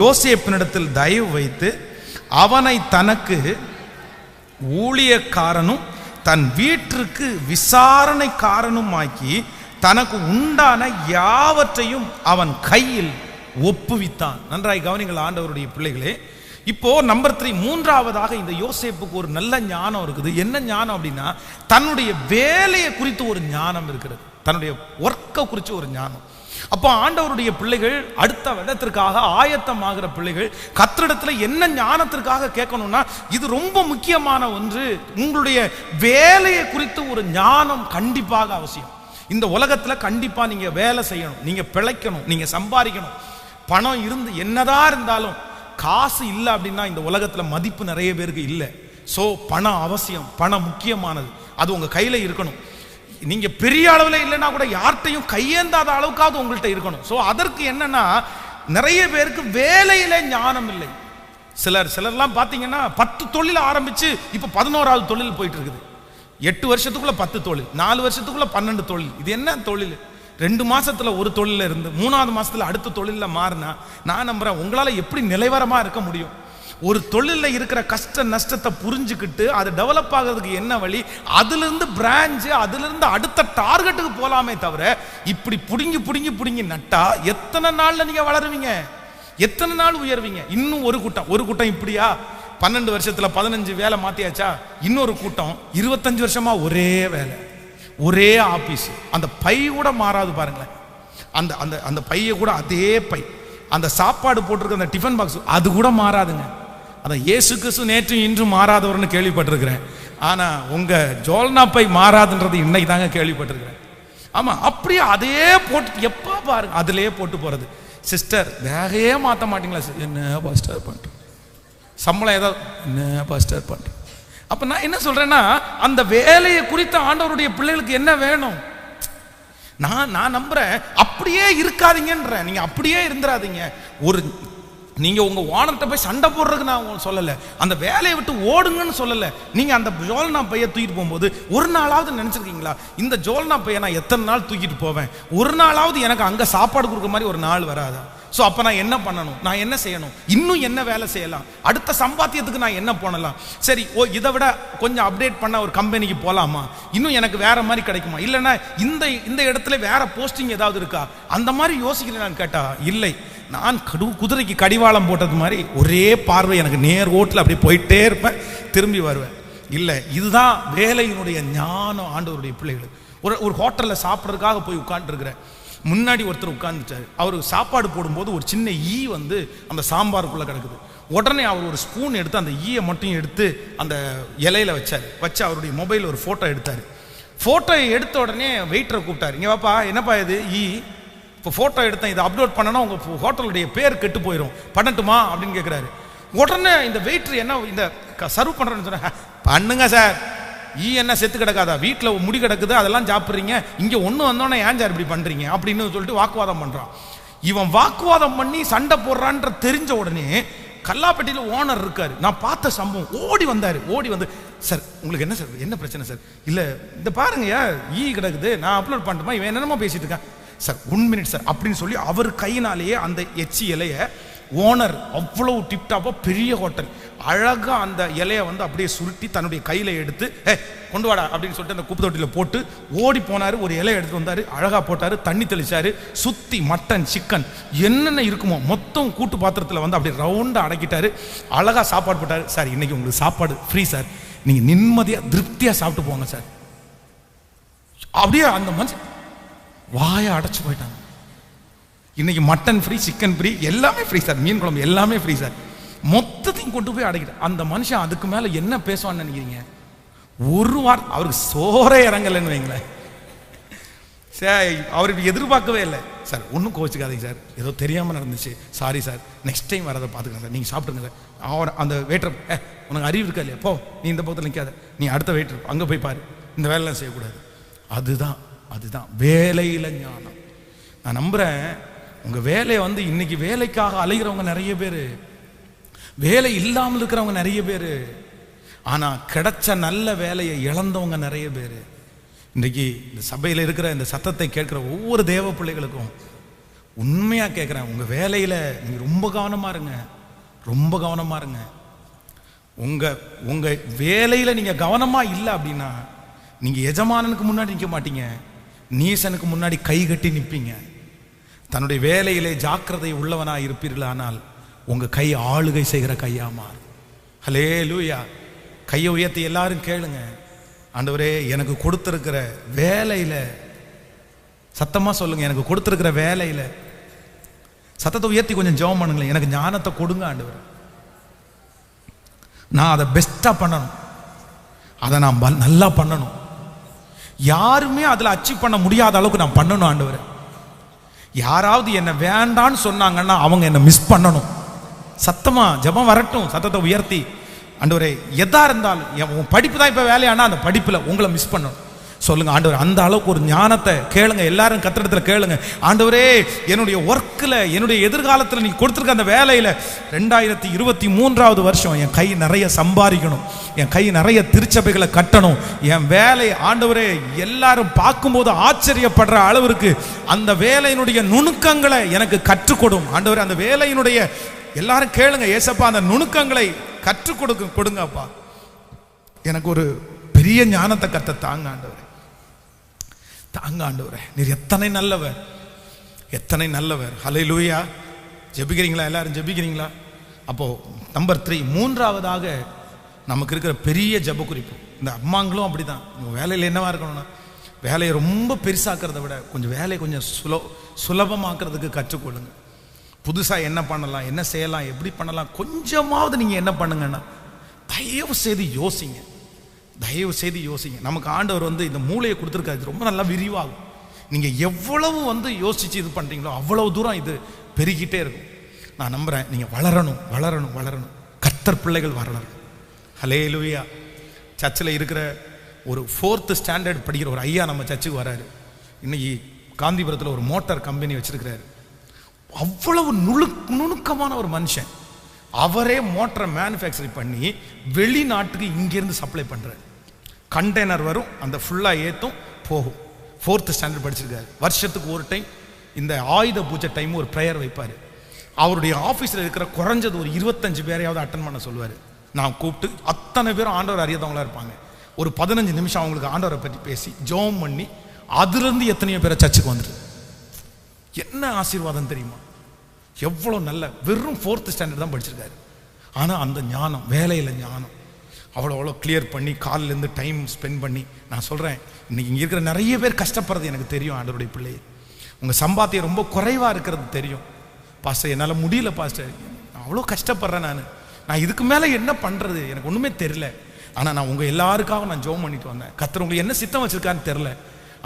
யோசேப்பினிடத்தில் தயவு வைத்து அவனை தனக்கு ஊழியக்காரனும் தன் வீட்டிற்கு விசாரணைக்காரனும் ஆக்கி தனக்கு உண்டான யாவற்றையும் அவன் கையில் ஒப்புவித்தான். நன்றாய் கவனிங்கள் ஆண்டவருடைய பிள்ளைகளே. இப்போ நம்பர் த்ரீ மூன்றாவதாக இந்த யோசேப்புக்கு ஒரு நல்ல ஞானம் இருக்குது. என்ன ஞானம் அப்படின்னா தன்னுடைய வேலையை குறித்து ஒரு ஞானம் இருக்கிறது. தன்னுடைய ஒர்க்கை குறித்து ஒரு ஞானம். அப்போ ஆண்டவருடைய பிள்ளைகள் அடுத்த விதத்திற்காக ஆயத்தமாகிற பிள்ளைகள் கத்திரிடத்துல என்ன ஞானத்திற்காக கேட்கணும்னா இது ரொம்ப முக்கியமான ஒன்று. உங்களுடைய வேலையை குறித்து ஒரு ஞானம் கண்டிப்பாக அவசியம். இந்த உலகத்துல கண்டிப்பா நீங்க வேலை செய்யணும். நீங்க பிழைக்கணும். நீங்க சம்பாதிக்கணும். பணம் இருந்து என்னதான் இருந்தாலும் காசு இல்லை அப்படின்னா இந்த உலகத்துல மதிப்பு நிறைய பேருக்கு இல்லை. ஸோ பணம் அவசியம். பணம் முக்கியமானது. அது உங்க கையில இருக்கணும். நீங்க பெரிய அளவில் இல்லைன்னா கூட யார்கிட்டையும் கையேந்தாத அளவுக்காவது உங்கள்கிட்ட இருக்கணும். ஸோ அதற்கு என்னன்னா நிறைய பேருக்கு வேலையில ஞானம் இல்லை. சிலர் சிலர்லாம் பார்த்தீங்கன்னா பத்து தொழில் ஆரம்பிச்சு இப்போ பதினோராவது தொழில் போயிட்டு இருக்குது எட்டு வருஷத்துக்குள்ள பத்து தொழில் நாலு வருஷத்துக்குள்ள பன்னெண்டு தொழில். இது என்ன தொழில்? ரெண்டு மாசத்துல ஒரு தொழில இருந்து மூணாவது மாசத்துல அடுத்த தொழில மாறினா நான் நம்புறேன் உங்களால எப்படி நிலைவரமா இருக்க முடியும்? ஒரு தொழிலில் இருக்கிற கஷ்ட நஷ்டத்தை புரிஞ்சுக்கிட்டு அது டெவலப் ஆகிறதுக்கு என்ன வழி? அதுலேருந்து பிரான்ச்சு அதுலேருந்து அடுத்த டார்கெட்டுக்கு போகலாமே தவிர இப்படி பிடுங்கி பிடுங்கி பிடுங்கி நட்டா எத்தனை நாளில் நீங்கள் வளருவீங்க? எத்தனை நாள் உயர்வீங்க? இன்னும் ஒரு கூட்டம். ஒரு கூட்டம் இப்படியா? பன்னெண்டு வருஷத்தில் பதினஞ்சு வேலை மாற்றியாச்சா இன்னொரு கூட்டம். இருபத்தஞ்சு வருஷமாக ஒரே வேலை. ஒரே ஆஃபீஸ் அந்த பை கூட மாறாது பாருங்களேன். அந்த அந்த அந்த பையை கூட அதே பை. அந்த சாப்பாடு போட்டிருக்க அந்த டிஃபன் பாக்ஸ் அது கூட மாறாதுங்க. அதான் இயேசு கிறிஸ்து நேற்று இன்றும் மாறாதவர்னு கேள்விப்பட்டிருக்கிறேன். ஆனால் உங்கள் ஜோல்னா பை மாறாதுன்றது இன்னைக்கு தாங்க கேள்விப்பட்டிருக்கிறேன். ஆமாம் அப்படியே அதே போட்டு எப்போ பாருங்க அதிலே போட்டு போகிறது சிஸ்டர் வேகையே மாற்ற மாட்டீங்களா சிஸ்டர் என்ன பாஸ்டர் பண்ணுறேன் சம்பளம் ஏதாவது என்ன பாஸ்டர் பண்ணுறேன் அப்போ நான் என்ன சொல்கிறேன்னா அந்த வேலையை குறித்த ஆண்டவருடைய பிள்ளைகளுக்கு என்ன வேணும்? நான் நான் நம்புறேன் அப்படியே இருக்காதீங்கன்றேன். நீங்கள் அப்படியே இருந்துடாதீங்க ஒரு நீங்கள் உங்கள் ஓனர்கிட்ட போய் சண்டை போடுறதுக்கு நான் உங்களுக்கு சொல்லலை. அந்த வேலையை விட்டு ஓடுங்கன்னு சொல்லலை. நீங்கள் அந்த ஜோல்னா பைய தூக்கிட்டு போகும்போது ஒரு நாளாவது நினச்சிருக்கீங்களா? இந்த ஜோல்னா பையை நான் எத்தனை நாள் தூக்கிட்டு போவேன்? ஒரு நாளாவது எனக்கு அங்கே சாப்பாடு கொடுக்குற மாதிரி ஒரு நாள் வராதா? ஸோ அப்போ நான் என்ன பண்ணணும்? நான் என்ன செய்யணும்? இன்னும் என்ன வேலை செய்யலாம்? அடுத்த சம்பாத்தியத்துக்கு நான் என்ன பண்ணலாம் சரி ஓ இதை விட கொஞ்சம் அப்டேட் பண்ண ஒரு கம்பெனிக்கு போகலாமா இன்னும் எனக்கு வேற மாதிரி கிடைக்குமா? இல்லைன்னா இந்த இந்த இடத்துல வேற போஸ்டிங் ஏதாவது இருக்கா? அந்த மாதிரி யோசிக்கிறேன் கேட்டா இல்லை. நான் கடு குதிரைக்கு கடிவாளம் போட்டது மாதிரி ஒரே பார்வை எனக்கு நேர் ஓட்டில் அப்படியே போயிட்டே இருப்பேன். திரும்பி வருவேன். இல்லை இதுதான் வேலையினுடைய ஞானம் ஆண்டவருடைய பிள்ளைகள். ஒரு ஒரு ஹோட்டலில் சாப்பிட்றதுக்காக போய் உட்காந்துருக்கிறேன் முன்னாடி ஒருத்தர் உட்காந்துட்டார் அவர் சாப்பாடு போடும்போது ஒரு சின்ன ஈ வந்து அந்த சாம்பாருக்குள்ளே கிடக்குது. உடனே அவர் ஒரு ஸ்பூன் எடுத்து அந்த ஈயை மட்டும் எடுத்து அந்த இலையில வச்சார். வச்சு அவருடைய மொபைல் ஒரு ஃபோட்டோ எடுத்தார். ஃபோட்டோ எடுத்த உடனே வெயிட்டரை கூப்பிட்டாரு. இங்கே பாப்பா என்னப்பா இது? ஈ. இப்போ ஃபோட்டோ எடுத்தேன் இதை அப்லோட் பண்ணனா உங்கள் ஹோட்டலுடைய பேர் கெட்டு போயிடும் பண்ணட்டுமா? அப்படின்னு கேட்குறாரு உடனே இந்த வெயிட்ரு என்ன இந்த சர்வ் பண்ணுறேன்னு சொன்னேன் பண்ணுங்க சார். ஈ என்ன செத்து கிடக்காதா? வீட்டில் முடி கிடக்குது அதெல்லாம் சாப்பிட்றீங்க. இங்கே ஒன்று வந்தோன்னே ஏன் சார் இப்படி பண்ணுறீங்க அப்படின்னு சொல்லிட்டு வாக்குவாதம் பண்ணுறான் இவன் வாக்குவாதம் பண்ணி சண்டை போடுறான்ற தெரிஞ்ச உடனே கல்லாப்பட்டியில் ஓனர் இருக்காரு. நான் பார்த்த சம்பவம் ஓடி வந்தார். ஓடி வந்து சார் உங்களுக்கு என்ன சார்? என்ன பிரச்சனை சார்? இல்லை இந்த பாருங்கயா ஈ கிடக்குது. நான் அப்லோட் பண்ணட்டுமா? இவன் என்னென்னமோ பேசிட்டு இருக்கான். சார் ஒன் மினிட் சார் அப்படின்னு சொல்லி அவர் கையினாலேயே அந்த எச்சி இலைய ஓனர் அவ்வளவு டிப்டாப்பாக பெரிய ஹோட்டல் அழகா அந்த இலையை வந்து அப்படியே சுருட்டி தன்னுடைய கையில எடுத்து ஏ கொண்டு வாடா அப்படின்னு சொல்லிட்டு அந்த குப்பை தொட்டியில் போட்டு ஓடி போனார். ஒரு இலையை எடுத்து வந்தார். அழகா போட்டார். தண்ணி தெளிச்சாரு. சுத்தி மட்டன் சிக்கன் என்னென்ன இருக்குமோ மொத்தம் கூட்டு பாத்திரத்தில் வந்து அப்படியே ரவுண்டாக அடக்கிட்டாரு. அழகா சாப்பாடு போட்டார். சார் இன்னைக்கு உங்களுக்கு சாப்பாடு ஃப்ரீ சார் நீங்கள் நிம்மதியாக திருப்தியாக சாப்பிட்டு போங்க சார் அப்படியே அந்த மனுஷன் வாயை அடைச்சு போயிட்டாங்க. இன்னைக்கு மட்டன் ஃப்ரீ சிக்கன் ஃப்ரீ எல்லாமே ஃப்ரீ சார் மீன் குழம்பு எல்லாமே ஃப்ரீ சார் மொத்தத்தையும் கொண்டு போய் அடைக்கிட்டு அந்த மனுஷன் அதுக்கு மேலே என்ன பேசுவான்னு நினைக்கிறீங்க? ஒரு வாரம் அவருக்கு சோறே இறங்கலைன்னு வைங்களேன். சார் அவர் இப்படி எதிர்பார்க்கவே இல்லை. சார் ஒன்றும் கோச்சிக்காதீங்க சார் ஏதோ தெரியாமல் நடந்துச்சு. சாரி சார் நெக்ஸ்ட் டைம் வரதை பார்த்துக்கலாம் சார் நீங்கள் சாப்பிடுங்க சார் அவர் அந்த வெயிட்டர் ஏ உனக்கு அறிவு இருக்கா இல்லையா? போ நீ இந்த பக்கத்தில் நிற்காத நீ அடுத்த வெயிட்டர் அங்கே போய் பாரு. இந்த வேலைலாம் செய்யக்கூடாது. அதுதான். அதுதான் வேலையில் ஞானம். நான் நம்புகிறேன் உங்கள் வேலையை வந்து இன்னைக்கு வேலைக்காக அலைகிறவங்க நிறைய பேர் வேலை இல்லாமல் இருக்கிறவங்க நிறைய பேர் ஆனால் கிடைச்ச நல்ல வேலையை இழந்தவங்க நிறைய பேர். இன்றைக்கி இந்த சபையில் இருக்கிற இந்த சத்தத்தை கேட்குற ஒவ்வொரு தேவ பிள்ளைகளுக்கும் உண்மையாக கேட்குறேன் உங்கள் வேலையில் நீங்கள் ரொம்ப கவனமாக இருங்க ரொம்ப கவனமாக இருங்க. உங்கள் உங்கள் வேலையில் நீங்கள் கவனமாக இல்லை அப்படின்னா நீங்கள் எஜமானனுக்கு முன்னாடி நிற்க மாட்டீங்க. நீசனுக்கு முன்னாடி கை கட்டி நிற்பீங்க தன்னுடைய வேலையிலே ஜாக்கிரதை உள்ளவனாக இருப்பீர்கள் ஆனால் உங்கள் கை ஆளுகை செய்கிற கையா மாறும். ஹலே லூயா கையை உயர்த்தி எல்லாரும் கேளுங்க. ஆண்டவரே எனக்கு கொடுத்துருக்கிற வேலையில் சத்தமாக சொல்லுங்கள் எனக்கு கொடுத்துருக்கிற வேலையில். சத்தத்தை உயர்த்தி கொஞ்சம் ஜெபம் பண்ணுங்களேன். எனக்கு ஞானத்தை கொடுங்க ஆண்டவர். நான் அதை பெஸ்ட்டாக பண்ணணும். அதை நான் நல்லா பண்ணணும். யாருமே அதில் அச்சீவ் பண்ண முடியாத அளவுக்கு நான் பண்ணணும் ஆண்டவர். யாராவது என்னை வேண்டான்னு சொன்னாங்கன்னா அவங்க என்னை மிஸ் பண்ணணும். சத்தமாக ஜெபம் வரட்டும் சத்தத்தை உயர்த்தி. ஆண்டவரே எதாக இருந்தாலும் என் உன் படிப்பு தான் இப்போ வேலையானா அந்த படிப்பில் உங்களை மிஸ் பண்ணணும். சொல்லுங்க ஆண்டவர் அந்த அளவுக்கு ஒரு ஞானத்தை கேளுங்க எல்லாரும் கத்திரத்தில் கேளுங்க. ஆண்டவரே என்னுடைய ஒர்க்கில் என்னுடைய எதிர்காலத்தில் நீ கொடுத்துருக்க அந்த வேலையில் ரெண்டாயிரத்தி இருபத்தி மூன்றாவது வருஷம் என் கை நிறைய சம்பாதிக்கணும். என் கை நிறைய திருச்சபைகளை கட்டணும். என் வேலை ஆண்டவரே எல்லாரும் பார்க்கும்போது ஆச்சரியப்படுற அளவிற்கு அந்த வேலையினுடைய நுணுக்கங்களை எனக்கு கற்றுக்கொடும். ஆண்டவர் ஆண்டவரே அந்த வேலையினுடைய எல்லாரும் கேளுங்க ஏசப்பா அந்த நுணுக்கங்களை கற்றுக் கொடுக்க கொடுங்கப்பா எனக்கு ஒரு பெரிய ஞானத்தை கத்த தாங்க ஆண்டவரே. தாங்க ஆண்டவரே நீர் எத்தனை நல்லவர். எத்தனை நல்லவர். ஹலை லூயா ஜெபிக்கிறீங்களா? எல்லாரும் ஜெபிக்கிறீங்களா? அப்போ நம்பர் த்ரீ மூன்றாவதாக நமக்கு இருக்கிற பெரிய ஜெப குறிப்பு இந்த அம்மாங்களும் அப்படிதான். உங்க வேலையில் என்னவா இருக்கணும்னா வேலையை ரொம்ப பெருசாக்கிறத விட கொஞ்சம் வேலையை கொஞ்சம் சுலோ சுலபமாக்குறதுக்கு கற்றுக்கொள்ளுங்க. புதுசாக என்ன பண்ணலாம் என்ன செய்யலாம் எப்படி பண்ணலாம் கொஞ்சமாவது நீங்கள் என்ன பண்ணுங்கன்னா தயவு செய்து யோசிங்க. தயவு செய்து யோசிங்க. நமக்கு ஆண்டவர் வந்து இந்த மூளையை கொடுத்துருக்காரு. ரொம்ப நல்லா விரிவாகும். நீங்கள் எவ்வளவு வந்து யோசித்து இது பண்ணுறீங்களோ அவ்வளவு தூரம் இது பெருகிட்டே இருக்கும். நான் நம்புகிறேன் நீங்கள் வளரணும் வளரணும் வளரணும். கத்தர் பிள்ளைகள் வளரணும் ஹலே லுவியா சர்ச்சில் இருக்கிற ஒரு ஃபோர்த்து ஸ்டாண்டர்ட் படிக்கிற ஒரு ஐயா நம்ம சர்ச்சுக்கு வராரு. இன்னைக்கு காந்திபுரத்தில் ஒரு மோட்டார் கம்பெனி வச்சுருக்கிறாரு. அவ்வளவு நுணுக் நுணுக்கமான ஒரு மனுஷன். அவரே மோட்டரை மேனுஃபேக்சரிங் பண்ணி வெளிநாட்டுக்கு இங்கேருந்து சப்ளை பண்ணுறாரு கண்டெய்னர் வரும் அந்த ஃபுல்லாக ஏற்றும் போகும். ஃபோர்த்து ஸ்டாண்டர்ட் படிச்சிருக்காரு. வருஷத்துக்கு ஒரு டைம் இந்த ஆயுத பூஜை டைம் ஒரு ப்ரேயர் வைப்பார். அவருடைய ஆஃபீஸில் இருக்கிற குறைஞ்சது ஒரு இருபத்தஞ்சு பேரையாவது அட்டன் பண்ண சொல்லுவார். நான் கூப்பிட்டு அத்தனை பேரும் ஆண்டவர் அறியாதவங்களா இருப்பாங்க. ஒரு பதினஞ்சு நிமிஷம் அவங்களுக்கு ஆண்டவரை பற்றி பேசி ஜோம் பண்ணி அதுலேருந்து எத்தனையோ பேரை சர்ச்சுக்கு வந்துட்டு என்ன ஆசீர்வாதம் தெரியுமா? எவ்வளோ நல்ல வெறும் ஃபோர்த்து ஸ்டாண்டர்ட் தான் படிச்சிருக்காரு. ஆனால் அந்த ஞானம் வேலையில் ஞானம் அவ்வளோ அவ்வளோ கிளியர் பண்ணி காலிலேருந்து டைம் ஸ்பெண்ட் பண்ணி நான் சொல்கிறேன் இன்றைக்கி இங்கே இருக்கிற நிறைய பேர் கஷ்டப்படுறது எனக்கு தெரியும் ஆண்டருடைய பிள்ளை உங்கள் சம்பாத்தியம் ரொம்ப குறைவாக இருக்கிறது தெரியும். பாஸ்டர் என்னால் முடியல பாஸ்டர் நான் அவ்வளோ கஷ்டப்படுறேன் நான். நான் இதுக்கு மேலே என்ன பண்ணுறது எனக்கு ஒன்றுமே தெரியல. ஆனால் நான் உங்கள் எல்லாருக்காகவும் நான் ஜோம் பண்ணிட்டு வந்தேன். கத்தர் உங்களுக்கு என்ன சித்தம் வச்சுருக்கான்னு தெரில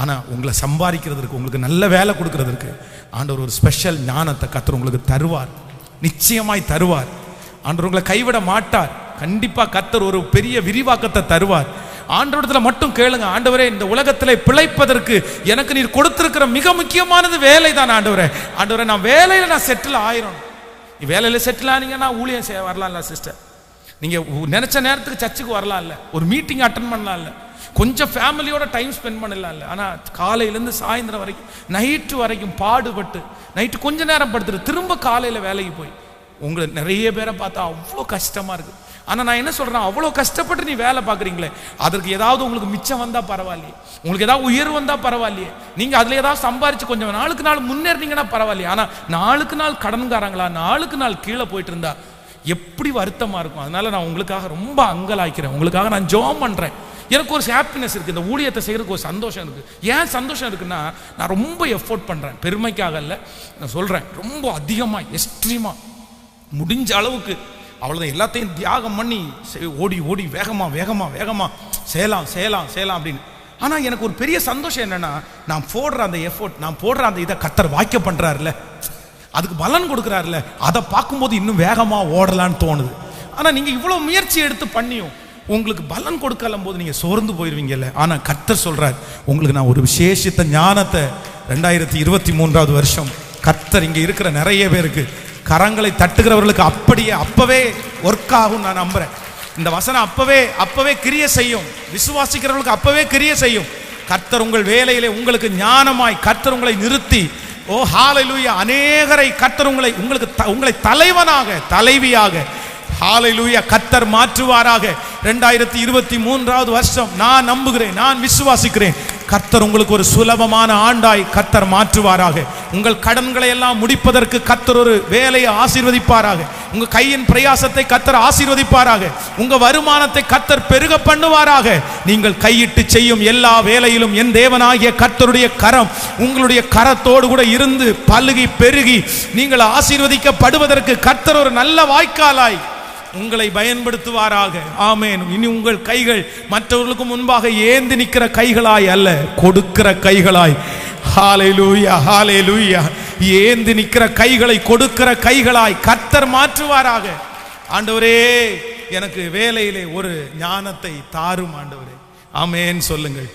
ஆனால் உங்களை சம்பாதிக்கிறதுக்கு உங்களுக்கு நல்ல வேலை கொடுக்கறதுக்கு ஆண்டவர் ஒரு ஸ்பெஷல் ஞானத்தை கத்தர் உங்களுக்கு தருவார். நிச்சயமாய் தருவார். ஆண்டவர் உங்களை கைவிட மாட்டார். கண்டிப்பாக கத்தர் ஒரு பெரிய விரிவாக்கத்தை தருவார். ஆண்டவரத்தில் மட்டும் கேளுங்க ஆண்டவரே இந்த உலகத்தில் பிழைப்பதற்கு எனக்கு நீர் கொடுத்திருக்கிற மிக முக்கியமானது வேலை தான் ஆண்டவரே. ஆண்டவரே நான் வேலையில் நான் செட்டில் ஆயிரும் நீ வேலையில் செட்டில் ஆனீங்கன்னா ஊழியம் செய்ய வரலாம்ல சிஸ்டர் நீங்கள் நினச்ச நேரத்துக்கு சர்ச்சுக்கு வரலாம் இல்லை ஒரு மீட்டிங் அட்டன் பண்ணலாம் இல்லை கொஞ்சம் ஃபேமிலியோட டைம் ஸ்பெண்ட் பண்ணலாம் இல்லை ஆனால் காலையிலேருந்து சாயந்தரம் வரைக்கும் நைட்டு வரைக்கும் பாடுபட்டு நைட்டு கொஞ்சம் நேரம் படுத்துட்டு திரும்ப காலையில் வேலைக்கு போய் உங்களை நிறைய பேரை பார்த்தா அவ்வளோ கஷ்டமாக இருக்குது ஆனால் நான் என்ன சொல்கிறேன் அவ்வளோ கஷ்டப்பட்டு நீ வேலை பார்க்குறீங்களே அதற்கு ஏதாவது உங்களுக்கு மிச்சம் வந்தால் பரவாயில்லையே. உங்களுக்கு ஏதாவது உயர்வு வந்தால் பரவாயில்லையே. நீங்கள் அதில் ஏதாவது சம்பாரிச்சு கொஞ்சம் நாளுக்கு நாள் முன்னேறினீங்கன்னா பரவாயில்லையே. ஆனால் நாளுக்கு நாள் கடன்காரங்களா நாளுக்கு நாள் கீழே போயிட்டு இருந்தா எப்படி வருத்தமாக இருக்கும். அதனால நான் உங்களுக்காக ரொம்ப அங்கலாய்க்கிறேன். உங்களுக்காக நான் ஜோம் பண்ணுறேன் எனக்கு ஒரு ஹாப்பினஸ் இருக்குது இந்த ஊழியத்தை செய்கிறதுக்கு ஒரு சந்தோஷம் இருக்குது ஏன் சந்தோஷம் இருக்குன்னா நான் ரொம்ப எஃபோர்ட் பண்ணுறேன் பெருமைக்காக இல்லை நான் சொல்கிறேன் ரொம்ப அதிகமாக எக்ஸ்ட்ரீமாக முடிஞ்ச அளவுக்கு அவ்வளோதான் எல்லாத்தையும் தியாகம் பண்ணி ஓடி ஓடி வேகமாக வேகமாக வேகமாக செய்யலாம் செய்யலாம் செய்யலாம் அப்படின்னு. ஆனால் எனக்கு ஒரு பெரிய சந்தோஷம் என்னென்னா நான் போடுற அந்த எஃபோர்ட் நான் போடுற அந்த இதை கத்தர் வாக்கிய பண்ணுறாருல அதுக்கு பலன் கொடுக்குறாருல அதை பார்க்கும்போது இன்னும் வேகமாக ஓடலான்னு தோணுது. ஆனால் நீங்கள் இவ்வளோ முயற்சி எடுத்து பண்ணியும் உங்களுக்கு பலன் கொடுக்கலாம் போது நீங்கள் சோர்ந்து போயிடுவீங்கல்ல ஆனால் கர்த்தர் சொல்கிறார் உங்களுக்கு நான் ஒரு விசேஷித்த ஞானத்தை ரெண்டாயிரத்தி இருபத்தி மூன்றாவது வருஷம் கர்த்தர் இங்கே இருக்கிற நிறைய பேருக்கு கரங்களை தட்டுகிறவர்களுக்கு அப்படியே அப்பவே ஒர்க் ஆகும் நான் நம்புறேன். இந்த வசனம் அப்பவே அப்பவே கிரிய செய்யும். விசுவாசிக்கிறவர்களுக்கு அப்பவே கிரிய செய்யும். கர்த்தர் உங்கள் வேலையிலே உங்களுக்கு ஞானமாய் கர்த்தர் உங்களை நிறுத்தி. ஓ ஹalleluya அநேகரை கர்த்தர் உங்களை உங்களுக்கு த- உங்களை தலைவனாக தலைவியாக. ஹalleluya கர்த்தர் மாற்றுவாராக. ரெண்டாயிரத்தி இருபத்தி மூன்றாவது வருஷம் நான் நம்புகிறேன் நான் விசுவாசிக்கிறேன். கர்த்தர் உங்களுக்கு ஒரு சுலபமான ஆண்டாய் கர்த்தர் மாற்றுவாராக. உங்கள் கடன்களை எல்லாம் முடிப்பதற்கு கர்த்தர் ஒரு வேலையை ஆசீர்வதிப்பாராக. உங்க கையின் பிரயாசத்தை கர்த்தர் ஆசீர்வதிப்பாராக. உங்க வருமானத்தை கர்த்தர் பெருக பண்ணுவாராக. நீங்கள் கையிட்டு செய்யும் எல்லா வேலையிலும் என் தேவனாகிய கர்த்தருடைய கரம் உங்களுடைய கரத்தோடு கூட இருந்து பழுகி பெருகி நீங்கள் ஆசீர்வதிக்கப்படுவதற்கு கர்த்தர் ஒரு நல்ல வாய்க்காலாய் உங்களை பயன்படுத்துவாராக. ஆமேன். இனி உங்கள் கைகள் மற்றவர்களுக்கு முன்பாக ஏந்தி நிற்கிற கைகளாய் அல்ல கொடுக்கிற கைகளாய். ஹாலை லூயா ஹாலே லூயா ஏந்தி நிற்கிற கைகளை கொடுக்கிற கைகளாய் கத்தர் மாற்றுவாராக. ஆண்டவரே எனக்கு வேலையிலே ஒரு ஞானத்தை தாரும் ஆண்டவரே. ஆமேன் சொல்லுங்கள்.